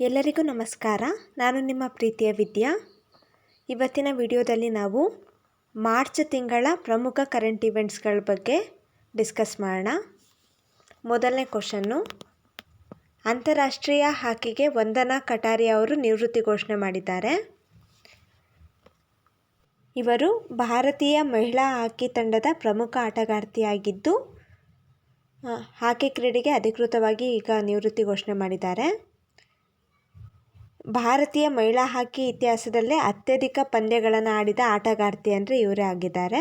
ಎಲ್ಲರಿಗೂ ನಮಸ್ಕಾರ. ನಾನು ನಿಮ್ಮ ಪ್ರೀತಿಯ ವಿದ್ಯಾ. ಇವತ್ತಿನ ವಿಡಿಯೋದಲ್ಲಿ ನಾವು ಮಾರ್ಚ್ ತಿಂಗಳ ಪ್ರಮುಖ ಕರೆಂಟ್ ಇವೆಂಟ್ಸ್ಗಳ ಬಗ್ಗೆ ಡಿಸ್ಕಸ್ ಮಾಡೋಣ. ಮೊದಲನೇ ಕ್ವಶನ್ನು ಅಂತಾರಾಷ್ಟ್ರೀಯ ಹಾಕಿಗೆ ವಂದನಾ ಕಟಾರಿ ಅವರು ನಿವೃತ್ತಿ ಘೋಷಣೆ ಮಾಡಿದ್ದಾರೆ. ಇವರು ಭಾರತೀಯ ಮಹಿಳಾ ಹಾಕಿ ತಂಡದ ಪ್ರಮುಖ ಆಟಗಾರ್ತಿಯಾಗಿದ್ದು ಹಾಕಿ ಕ್ರೀಡೆಗೆ ಅಧಿಕೃತವಾಗಿ ಈಗ ನಿವೃತ್ತಿ ಘೋಷಣೆ ಮಾಡಿದ್ದಾರೆ. ಭಾರತೀಯ ಮಹಿಳಾ ಹಾಕಿ ಇತಿಹಾಸದಲ್ಲೇ ಅತ್ಯಧಿಕ ಪಂದ್ಯಗಳನ್ನು ಆಡಿದ ಆಟಗಾರ್ತಿ ಅಂದರೆ ಇವರೇ ಆಗಿದ್ದಾರೆ.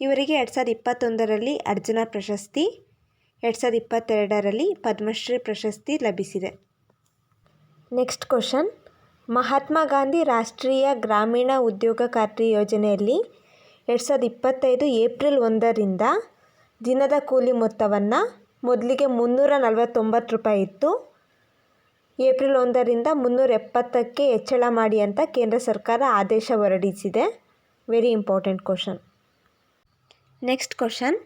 ಇವರಿಗೆ ಎರಡು ಸಾವಿರದ ಇಪ್ಪತ್ತೊಂದರಲ್ಲಿ ಅರ್ಜುನ ಪ್ರಶಸ್ತಿ, ಎರಡು ಸಾವಿರದ ಇಪ್ಪತ್ತೆರಡರಲ್ಲಿ ಪದ್ಮಶ್ರೀ ಪ್ರಶಸ್ತಿ ಲಭಿಸಿದೆ. Next question. ಮಹಾತ್ಮ ಗಾಂಧಿ ರಾಷ್ಟ್ರೀಯ ಗ್ರಾಮೀಣ ಉದ್ಯೋಗ ಖಾತ್ರಿ ಯೋಜನೆಯಲ್ಲಿ ಎರಡು ಸಾವಿರದ ಇಪ್ಪತ್ತೈದು ಏಪ್ರಿಲ್ ಒಂದರಿಂದ ದಿನದ ಕೂಲಿ ಮೊತ್ತವನ್ನು ಮೊದಲಿಗೆ ಮುನ್ನೂರ ನಲವತ್ತೊಂಬತ್ತು ರೂಪಾಯಿ ಇತ್ತು. ಏಪ್ರಿಲ್ ಒಂದರಿಂದ ಮುನ್ನೂರ ಎಪ್ಪತ್ತಕ್ಕೆ ಹೆಚ್ಚಳ ಮಾಡಿ ಅಂತ ಕೇಂದ್ರ ಸರ್ಕಾರ ಆದೇಶ ಹೊರಡಿಸಿದೆ. Very important question next question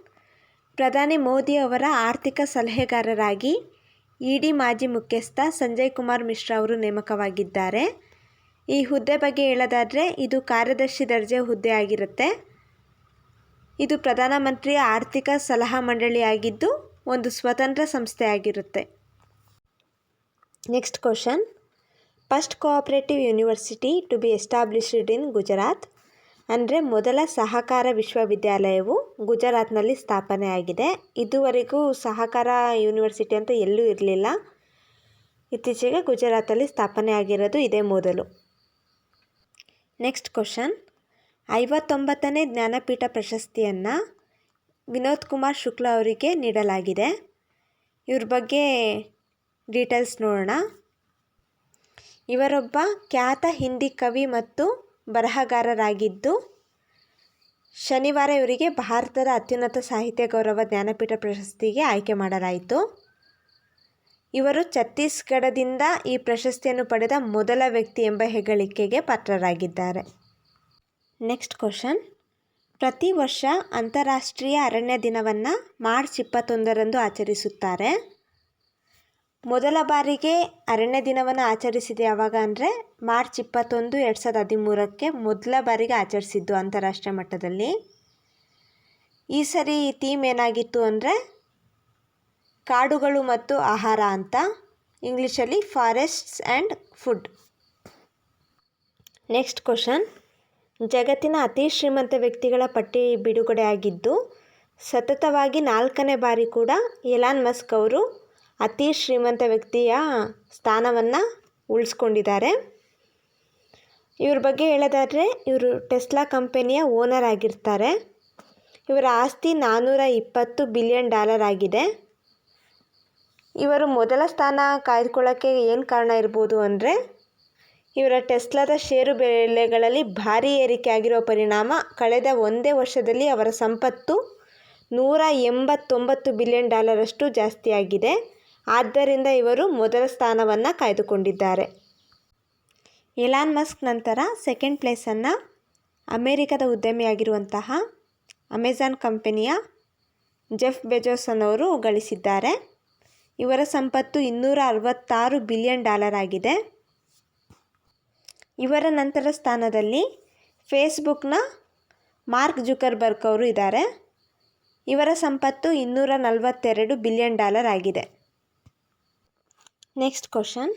ಪ್ರಧಾನಿ ಮೋದಿ ಅವರ ಆರ್ಥಿಕ ಸಲಹೆಗಾರರಾಗಿ ಇ ಡಿ ಮಾಜಿ ಮುಖ್ಯಸ್ಥ ಸಂಜಯ್ ಕುಮಾರ್ ಮಿಶ್ರಾ ಅವರು ನೇಮಕವಾಗಿದ್ದಾರೆ. ಈ ಹುದ್ದೆ ಬಗ್ಗೆ ಹೇಳೋದಾದರೆ, ಇದು ಕಾರ್ಯದರ್ಶಿ ದರ್ಜೆ ಹುದ್ದೆ ಆಗಿರುತ್ತೆ. ಇದು ಪ್ರಧಾನಮಂತ್ರಿಯ ಆರ್ಥಿಕ ಸಲಹಾ ಮಂಡಳಿಯಾಗಿದ್ದು, ಒಂದು ಸ್ವತಂತ್ರ ಸಂಸ್ಥೆಯಾಗಿರುತ್ತೆ. Next question first cooperative university to be established in Gujarat ಅಂದರೆ ಮೊದಲ ಸಹಕಾರ ವಿಶ್ವವಿದ್ಯಾಲಯವು ಗುಜರಾತ್ನಲ್ಲಿ ಸ್ಥಾಪನೆ ಆಗಿದೆ. ಇದುವರೆಗೂ ಸಹಕಾರ ಯೂನಿವರ್ಸಿಟಿ ಅಂತ ಎಲ್ಲೂ ಇರಲಿಲ್ಲ. ಇತ್ತೀಚೆಗೆ ಗುಜರಾತಲ್ಲಿ ಸ್ಥಾಪನೆ ಆಗಿರೋದು ಇದೇ ಮೊದಲು. ನೆಕ್ಸ್ಟ್ ಕ್ವಶನ್ ಐವತ್ತೊಂಬತ್ತನೇ ಜ್ಞಾನಪೀಠ ಪ್ರಶಸ್ತಿಯನ್ನು ವಿನೋದ್ ಕುಮಾರ್ ಶುಕ್ಲಾ ಅವರಿಗೆ ನೀಡಲಾಗಿದೆ. ಇವ್ರ ಬಗ್ಗೆ ಡೀಟೇಲ್ಸ್ ನೋಡೋಣ. ಇವರೊಬ್ಬ ಖ್ಯಾತ ಹಿಂದಿ ಕವಿ ಮತ್ತು ಬರಹಗಾರರಾಗಿದ್ದು, ಶನಿವಾರ ಇವರಿಗೆ ಭಾರತದ ಅತ್ಯುನ್ನತ ಸಾಹಿತ್ಯ ಗೌರವ ಜ್ಞಾನಪೀಠ ಪ್ರಶಸ್ತಿಗೆ ಆಯ್ಕೆ ಮಾಡಲಾಯಿತು. ಇವರು ಛತ್ತೀಸ್ಗಢದಿಂದ ಈ ಪ್ರಶಸ್ತಿಯನ್ನು ಪಡೆದ ಮೊದಲ ವ್ಯಕ್ತಿ ಎಂಬ ಹೆಗ್ಗಳಿಕೆಗೆ ಪಾತ್ರರಾಗಿದ್ದಾರೆ. ನೆಕ್ಸ್ಟ್ ಕ್ವಶನ್ ಪ್ರತಿ ವರ್ಷ ಅಂತಾರಾಷ್ಟ್ರೀಯ ಅರಣ್ಯ ದಿನವನ್ನು ಮಾರ್ಚ್ ಇಪ್ಪತ್ತೊಂದರಂದು ಆಚರಿಸುತ್ತಾರೆ. ಮೊದಲ ಬಾರಿಗೆ ಅರಣ್ಯ ದಿನವನ್ನು ಆಚರಿಸಿದೆ ಯಾವಾಗ ಅಂದರೆ ಮಾರ್ಚ್ ಇಪ್ಪತ್ತೊಂದು, ಎರಡು ಸಾವಿರದ ಹದಿಮೂರಕ್ಕೆ ಮೊದಲ ಬಾರಿಗೆ ಆಚರಿಸಿದ್ದು ಅಂತಾರಾಷ್ಟ್ರೀಯ ಮಟ್ಟದಲ್ಲಿ. ಈ ಸರಿ ಈ ಥೀಮ್ ಏನಾಗಿತ್ತು ಅಂದರೆ ಕಾಡುಗಳು ಮತ್ತು ಆಹಾರ ಅಂತ. ಇಂಗ್ಲೀಷಲ್ಲಿ forests and food next question ಜಗತ್ತಿನ ಅತಿ ಶ್ರೀಮಂತ ವ್ಯಕ್ತಿಗಳ ಪಟ್ಟಿ ಬಿಡುಗಡೆ ಆಗಿದ್ದು ಸತತವಾಗಿ ನಾಲ್ಕನೇ ಬಾರಿ ಕೂಡ ಎಲಾನ್ ಮಸ್ಕ್ ಅವರು ಅತಿ ಶ್ರೀಮಂತ ವ್ಯಕ್ತಿಯ ಸ್ಥಾನವನ್ನು ಉಳಿಸ್ಕೊಂಡಿದ್ದಾರೆ. ಇವ್ರ ಬಗ್ಗೆ ಹೇಳೋದಾದರೆ, ಇವರು ಟೆಸ್ಲಾ ಕಂಪನಿಯ ಓನರ್ ಆಗಿರ್ತಾರೆ. ಇವರ ಆಸ್ತಿ ನಾನ್ನೂರ ಇಪ್ಪತ್ತು ಬಿಲಿಯನ್ ಡಾಲರ್ ಆಗಿದೆ. ಇವರು ಮೊದಲ ಸ್ಥಾನ ಕಾಯ್ದುಕೊಳ್ಳೋಕ್ಕೆ ಏನು ಕಾರಣ ಇರ್ಬೋದು ಅಂದರೆ, ಇವರ ಟೆಸ್ಲಾದ ಷೇರು ಬೆಲೆಗಳಲ್ಲಿ ಭಾರಿ ಏರಿಕೆ ಆಗಿರೋ ಪರಿಣಾಮ ಕಳೆದ ಒಂದೇ ವರ್ಷದಲ್ಲಿ ಅವರ ಸಂಪತ್ತು ನೂರ ಎಂಬತ್ತೊಂಬತ್ತು ಬಿಲಿಯನ್ ಡಾಲರಷ್ಟು ಜಾಸ್ತಿಯಾಗಿದೆ. ಆದ್ದರಿಂದ ಇವರು ಮೊದಲ ಸ್ಥಾನವನ್ನು ಕಾಯ್ದುಕೊಂಡಿದ್ದಾರೆ. ಎಲಾನ್ ಮಸ್ಕ್ ನಂತರ ಸೆಕೆಂಡ್ ಪ್ಲೇಸನ್ನು ಅಮೇರಿಕದ ಉದ್ಯಮಿಯಾಗಿರುವಂತಹ ಅಮೆಜಾನ್ ಕಂಪನಿಯ ಜೆಫ್ ಬೆಜೋಸ್ ಅನ್ನೋರು ಗಳಿಸಿದ್ದಾರೆ. ಇವರ ಸಂಪತ್ತು ಇನ್ನೂರ ಅರವತ್ತಾರು ಬಿಲಿಯನ್ ಡಾಲರ್ ಆಗಿದೆ. ಇವರ ನಂತರ ಸ್ಥಾನದಲ್ಲಿ ಫೇಸ್ಬುಕ್ನ ಮಾರ್ಕ್ ಜುಕರ್ಬರ್ಗ್ ಅವರು ಇದ್ದಾರೆ. ಇವರ ಸಂಪತ್ತು ಇನ್ನೂರ ನಲವತ್ತೆರಡು ಬಿಲಿಯನ್ ಡಾಲರ್ ಆಗಿದೆ. ನೆಕ್ಸ್ಟ್ ಕ್ವಶನ್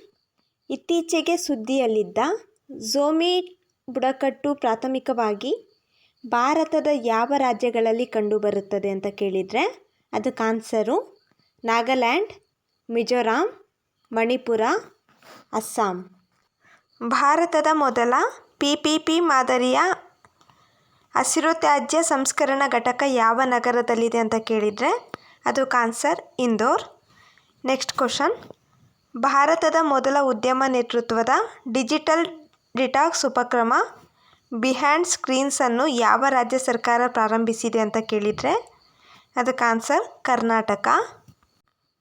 ಇತ್ತೀಚೆಗೆ ಸುದ್ದಿಯಲ್ಲಿದ್ದ ಝೋಮಿ ಬುಡಕಟ್ಟು ಪ್ರಾಥಮಿಕವಾಗಿ ಭಾರತದ ಯಾವ ರಾಜ್ಯಗಳಲ್ಲಿ ಕಂಡುಬರುತ್ತದೆ ಅಂತ ಕೇಳಿದರೆ ಅದಕ್ಕೆ ಆನ್ಸರು ನಾಗಾಲ್ಯಾಂಡ್, ಮಿಜೋರಾಂ, ಮಣಿಪುರ, ಅಸ್ಸಾಂ. ಭಾರತದ ಮೊದಲ ಪಿ ಪಿ ಪಿ ಮಾದರಿಯ ಹಸಿರು ತ್ಯಾಜ್ಯ ಸಂಸ್ಕರಣಾ ಘಟಕ ಯಾವ ನಗರದಲ್ಲಿದೆ ಅಂತ ಕೇಳಿದರೆ ಅದಕ್ಕೆ ಆನ್ಸರ್ ಇಂದೋರ್. ನೆಕ್ಸ್ಟ್ ಕ್ವಶನ್ ಭಾರತದ ಮೊದಲ ಉದ್ಯಮ ನೇತೃತ್ವದ ಡಿಜಿಟಲ್ ಡಿಟಾಕ್ಸ್ ಉಪಕ್ರಮ ಬಿಹ್ಯಾಂಡ್ ಸ್ಕ್ರೀನ್ಸನ್ನು ಯಾವ ರಾಜ್ಯ ಸರ್ಕಾರ ಪ್ರಾರಂಭಿಸಿದೆ ಅಂತ ಕೇಳಿದರೆ ಅದಕ್ಕೆ answer Karnataka.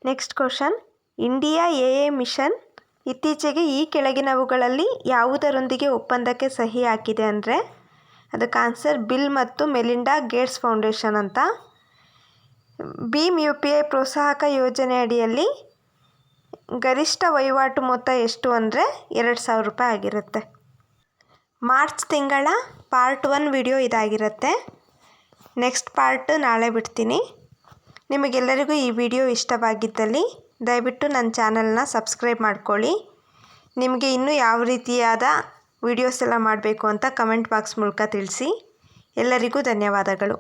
Next question, India A A mission ಇತ್ತೀಚೆಗೆ ಈ ಕೆಳಗಿನವುಗಳಲ್ಲಿ ಯಾವುದರೊಂದಿಗೆ ಒಪ್ಪಂದಕ್ಕೆ ಸಹಿ ಹಾಕಿದೆ ಅಂದರೆ ಅದಕ್ಕೆ ಆನ್ಸರ್ ಬಿಲ್ ಮತ್ತು ಮೆಲಿಂಡಾ ಗೇಟ್ಸ್ ಫೌಂಡೇಶನ್ ಅಂತ. ಭೀಮ್ ಯು ಪಿ ಐ ಪ್ರೋತ್ಸಾಹಕ ಯೋಜನೆ ಅಡಿಯಲ್ಲಿ ಗರಿಷ್ಠ ವಹಿವಾಟು ಮೊತ್ತ ಎಷ್ಟು ಅಂದರೆ ಎರಡು ಸಾವಿರ ರೂಪಾಯಿ ಆಗಿರುತ್ತೆ. ಮಾರ್ಚ್ ತಿಂಗಳ ಪಾರ್ಟ್ ಒನ್ ವಿಡಿಯೋ ಇದಾಗಿರುತ್ತೆ. ನೆಕ್ಸ್ಟ್ ಪಾರ್ಟ್ ನಾಳೆ ಬಿಡ್ತೀನಿ. ನಿಮಗೆಲ್ಲರಿಗೂ ಈ ವಿಡಿಯೋ ಇಷ್ಟವಾಗಿದ್ದಲ್ಲಿ ದಯವಿಟ್ಟು ನನ್ನ ಚಾನಲ್ನ ಸಬ್ಸ್ಕ್ರೈಬ್ ಮಾಡ್ಕೊಳ್ಳಿ. ನಿಮಗೆ ಇನ್ನೂ ಯಾವ ರೀತಿಯಾದ ವಿಡಿಯೋಸ್ ಎಲ್ಲ ಮಾಡಬೇಕು ಅಂತ ಕಮೆಂಟ್ ಬಾಕ್ಸ್ ಮೂಲಕ ತಿಳಿಸಿ. ಎಲ್ಲರಿಗೂ ಧನ್ಯವಾದಗಳು.